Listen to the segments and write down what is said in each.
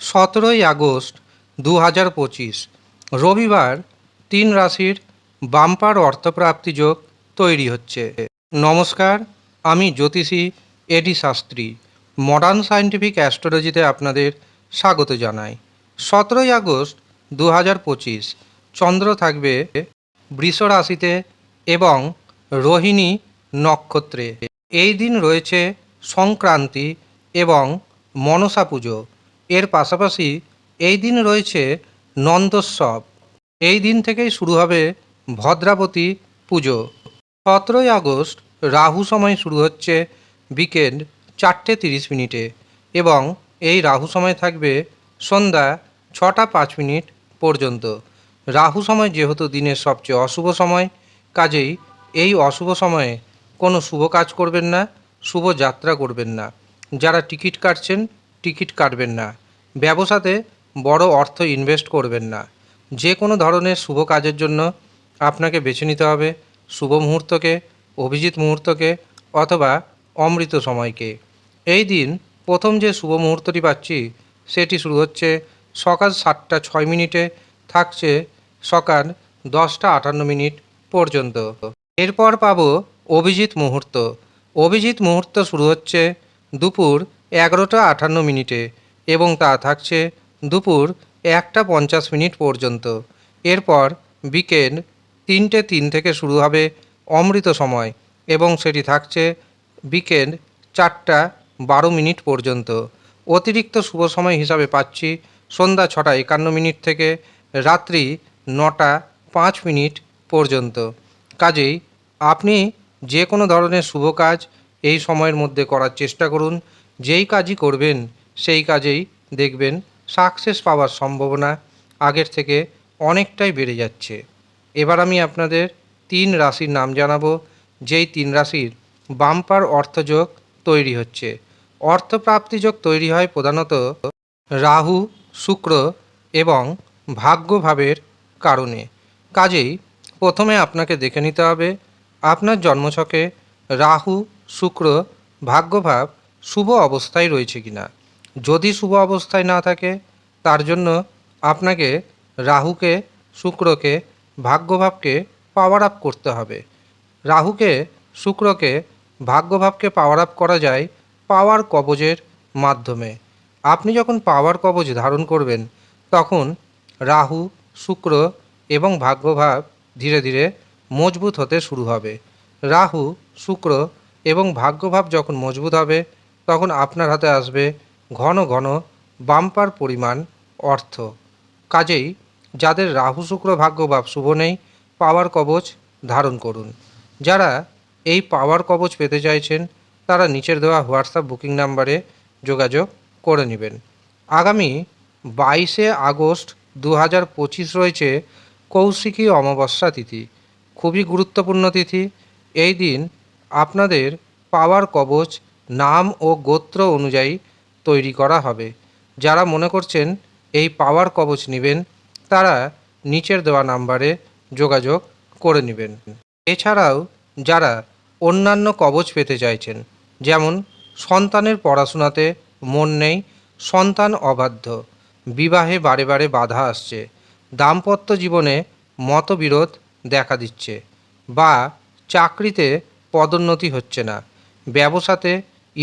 সতেরোই আগস্ট দু হাজার পঁচিশ, রবিবার তিন রাশির বাম্পার অর্থপ্রাপ্তি যোগ তৈরি হচ্ছে। নমস্কার, আমি জ্যোতিষী A D Shastri modern scientific অ্যাস্ট্রোলজিতে আপনাদের স্বাগত জানাই। সতেরোই আগস্ট দু হাজার পঁচিশ, চন্দ্র থাকবে বৃষ রাশিতে এবং রোহিণী নক্ষত্রে। এই দিন রয়েছে সংক্রান্তি এবং মনসা পুজো। এর পাশাপাশি এই দিন রয়েছে নন্দোৎসব। এই দিন থেকেই শুরু হবে ভদ্রাবতী পুজো। সতেরোই আগস্ট রাহু সময় শুরু হচ্ছে বিকেল চারটে তিরিশ মিনিটে এবং এই রাহু সময় থাকবে সন্ধ্যা ছটা পাঁচ মিনিট পর্যন্ত। রাহু সময় যেহেতু দিনের সবচেয়ে অশুভ সময়, কাজেই এই অশুভ সময়ে কোনো শুভ কাজ করবেন না, শুভ যাত্রা করবেন না। যারা টিকিট কাটছেন টিকিট কাটবেন না। ব্যবসাতে বড় অর্থ ইনভেস্ট করবেন না। যে কোনো ধরনের শুভ কাজের জন্য আপনাকে বেছে নিতে হবে শুভ মুহূর্তকে, অভিজিৎ মুহূর্তকে অথবা অমৃত সময়কে। এই দিন প্রথম যে শুভ মুহূর্তটি পাচ্ছি, সেটি শুরু হচ্ছে সকাল সাতটা ছয় মিনিটে, থাকছে সকাল দশটা আটান্ন মিনিট পর্যন্ত। এরপর পাবো অভিজিৎ মুহূর্ত। অভিজিৎ মুহূর্ত শুরু হচ্ছে দুপুর এগারোটা আটান্ন মিনিটে এবং তা থাকছে দুপুর একটা পঞ্চাশ মিনিট পর্যন্ত। এরপর বিকেল তিনটে তিন থেকে শুরু হবে অমৃত সময় এবং সেটি থাকছে বিকেল চারটা বারো মিনিট পর্যন্ত। অতিরিক্ত শুভ সময় হিসাবে পাচ্ছি সন্ধ্যা ছটা একান্ন মিনিট থেকে রাত্রি নটা পাঁচ মিনিট পর্যন্ত। কাজেই আপনি যে কোনো ধরনের শুভ কাজ এই সময়ের মধ্যে করার চেষ্টা করুন। যেই কাজই করবেন, সেই কাজেই দেখবেন সাকসেস পাওয়ার সম্ভাবনা আগের থেকে অনেকটাই বেড়ে যাচ্ছে। এবার আমি আপনাদের তিন রাশির নাম জানাব, যেই তিন রাশির বাম্পার অর্থযোগ তৈরি হচ্ছে। অর্থপ্রাপ্তিযোগ তৈরি হয় প্রধানত রাহু, শুক্র এবং ভাগ্যভাবের কারণে। কাজেই প্রথমে আপনাকে দেখে নিতে হবে, আপনার জন্মছকে রাহু, শুক্র, ভাগ্যভাব শুভ অবস্থায় রয়েছে কিনা। যদি শুভ অবস্থায় না থাকে, তার জন্য আপনাকে রাহুকে, শুক্রকে, ভাগ্যভাবকে পাওয়ার আপ করতে হবে। রাহুকে, শুক্রকে, ভাগ্যভাবকে পাওয়ার আপ করা যায় পাওয়ার কবজের মাধ্যমে। আপনি যখন পাওয়ার কবজ ধারণ করবেন, তখন রাহু, শুক্র এবং ভাগ্যভাব ধীরে ধীরে মজবুত হতে শুরু হবে। রাহু, শুক্র এবং ভাগ্যভাব যখন মজবুত হবে তখন আপনার হাতে আসবে ঘন ঘন বাম্পার পরিমাণ অর্থ। কাজেই যাদের রাহু শুক্র ভাগ্য বা শুভ নেই, পাওয়ার কবচ ধারণ করুন। যারা এই পাওয়ার কবচ পেতে চাইছেন, তারা নিচের দেওয়া হোয়াটসঅ্যাপ বুকিং নাম্বারে যোগাযোগ করে নেবেন। আগামী বাইশে আগস্ট দু হাজার পঁচিশ রয়েছে কৌশিকী অমাবস্যা তিথি। খুবই গুরুত্বপূর্ণ তিথি। এই দিন আপনাদের পাওয়ার কবচ নাম ও গোত্র অনুযায়ী তৈরি করা হবে। যারা মনে করছেন এই পাওয়ার কবচ নেবেন, তারা নিচের দেওয়া নাম্বারে যোগাযোগ করে নেবেন। এছাড়াও যারা অন্যান্য কবচ পেতে চাইছেন, যেমন সন্তানের পড়াশোনাতে মন নেই, সন্তান অবাধ্য, বিবাহে বারে বারে বাধা আসছে, দাম্পত্য জীবনে মতবিরোধ দেখা দিচ্ছে বা চাকরিতে পদোন্নতি হচ্ছে না, ব্যবসাতে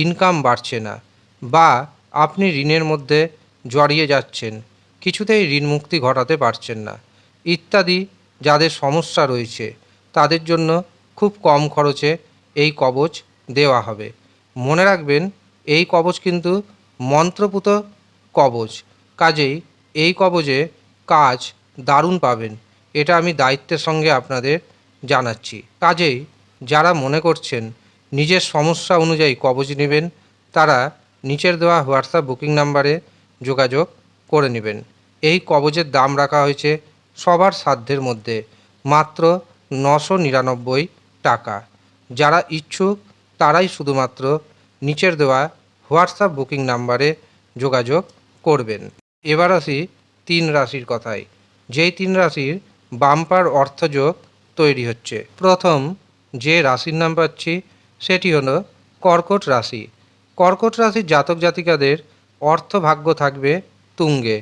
ইনকাম বাড়ছে না বা আপনি ঋণের মধ্যে জড়িয়ে যাচ্ছেন, কিছুতেই ঋণ মুক্তি ঘটাতে পারছেন না, ইত্যাদি যাদের সমস্যা রয়েছে, তাদের জন্য খুব কম খরচে এই কবচ দেওয়া হবে। মনে রাখবেন, এই কবচ কিন্তু মন্ত্রপুত কবচ, কাজেই এই কবজে কাজ দারুণ পাবেন, এটা আমি দায়িত্বের সঙ্গে আপনাদের জানাচ্ছি। কাজেই যারা মনে করছেন নিজের সমস্যা অনুযায়ী কবজ নেবেন, তারা নিচের দেওয়া হোয়াটসঅ্যাপ বুকিং নাম্বারে যোগাযোগ করে নেবেন। এই কবজের দাম রাখা হয়েছে সবার সাধ্যের মধ্যে মাত্র নশো নিরানব্বই টাকা। যারা ইচ্ছুক, তারাই শুধুমাত্র নিচের দেওয়া হোয়াটসঅ্যাপ বুকিং নাম্বারে যোগাযোগ করবেন। এবার আসি তিন রাশির কথায়। যেই তিন রাশির বাম্পার অর্থযোগ তৈরি হচ্ছে। প্রথম, যে রাশির নাম পাচ্ছি সেটি হলো কর্কট রাশি। কর্কট রাশির জাতক জাতিকাদের অর্থভাগ্য থাকবে তুঙ্গে।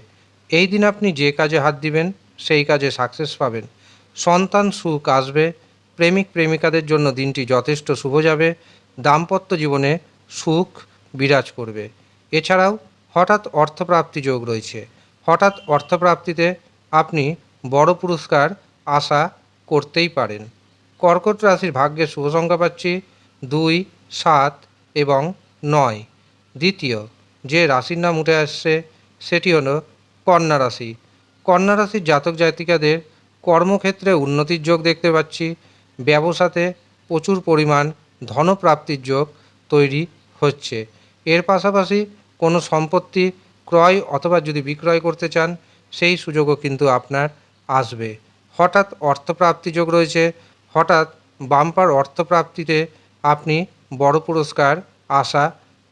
এই দিন আপনি যে কাজে হাত দিবেন, সেই কাজে সাকসেস পাবেন। সন্তান সুখ আসবে, প্রেমিক প্রেমিকাদের জন্য দিনটি যথেষ্ট শুভ যাবে, দাম্পত্য জীবনে সুখ বিরাজ করবে। এছাড়াও হঠাৎ অর্থপ্রাপ্তি যোগ রয়েছে। হঠাৎ অর্থপ্রাপ্তিতে আপনি বড় পুরস্কার আশা করতেই পারেন। কর্কট রাশির ভাগ্যে শুভ সংখ্যা পাচ্ছি দুই, সাত এবং নয়। দ্বিতীয়, যে রাশির নাম উঠে আসছে, সেটি হলো কন্যা রাশি। কন্যা রাশির জাতক জাতিকাদের কর্মক্ষেত্রে উন্নতির যোগ দেখতে পাচ্ছি। ব্যবসাতে প্রচুর পরিমাণ ধনপ্রাপ্তির যোগ তৈরি হচ্ছে। এর পাশাপাশি কোনো সম্পত্তি ক্রয় অথবা যদি বিক্রয় করতে চান, সেই সুযোগও কিন্তু আপনার আসবে। হঠাৎ অর্থপ্রাপ্তি যোগ রয়েছে। হঠাৎ বাম্পার অর্থপ্রাপ্তিতে আপনি বড় পুরস্কার আশা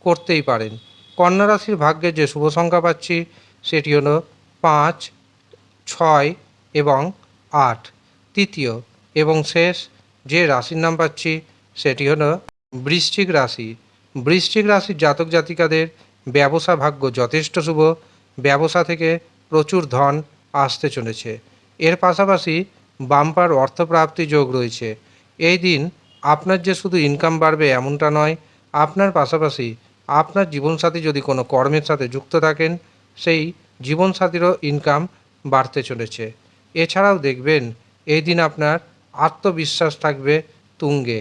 করতেই পারেন। কন্যা রাশির ভাগ্যে যে শুভ সংখ্যা পাচ্ছি, সেটি হলো পাঁচ, ছয় এবং আট। তৃতীয় এবং শেষ যে রাশির নাম পাচ্ছি, সেটি হলো বৃশ্চিক রাশি। বৃশ্চিক রাশির জাতক জাতিকাদের ব্যবসা ভাগ্য যথেষ্ট শুভ। ব্যবসা থেকে প্রচুর ধন আসতে চলেছে। এর পাশাপাশি বাম্পার অর্থপ্রাপ্তি যোগ রয়েছে। এই দিন আপনার যে শুধু ইনকাম বাড়বে এমনটা নয়, আপনার পাশাপাশি আপনার জীবনসাথী যদি কোনো কর্মের সাথে যুক্ত থাকেন, সেই জীবনসাথীরও ইনকাম বাড়তে চলেছে। এছাড়াও দেখবেন এই দিন আপনার আত্মবিশ্বাস থাকবে তুঙ্গে।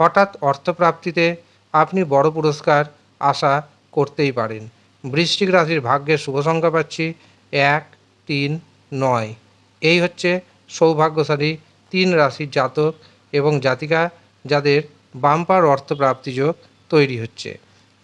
হঠাৎ অর্থপ্রাপ্তিতে আপনি বড় পুরস্কার আশা করতেই পারেন। বৃশ্চিক রাশির ভাগ্যের শুভ সংখ্যা পাচ্ছি এক, তিন, নয়। এই হচ্ছে সৌভাগ্যশালী তিন রাশির জাতক এবং জাতিকা যাদের বাম্পার অর্থপ্রাপ্তি যোগ তৈরি হচ্ছে।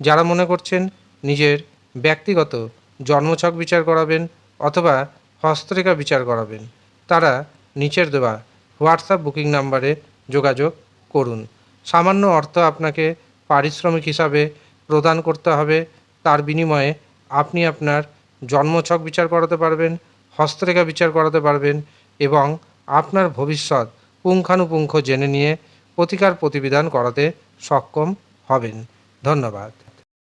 যারা মনে করছেন নিজের ব্যক্তিগত জন্মছক বিচার করাবেন অথবা হস্তরেখা বিচার করাবেন, তারা নিচের দেওয়া হোয়াটসঅ্যাপ বুকিং নাম্বারে যোগাযোগ করুন। সামান্য অর্থ আপনাকে পারিশ্রমিক হিসাবে প্রদান করতে হবে, তার বিনিময়ে আপনি আপনার জন্মছক বিচার করাতে পারবেন, হস্তরেখা বিচার করাতে পারবেন এবং আপনার ভবিষ্যৎ পুঙ্খানুপুঙ্খ জেনে নিয়ে প্রতিকার প্রতিবিধান করাতে সক্ষম হবেন। ধন্যবাদ।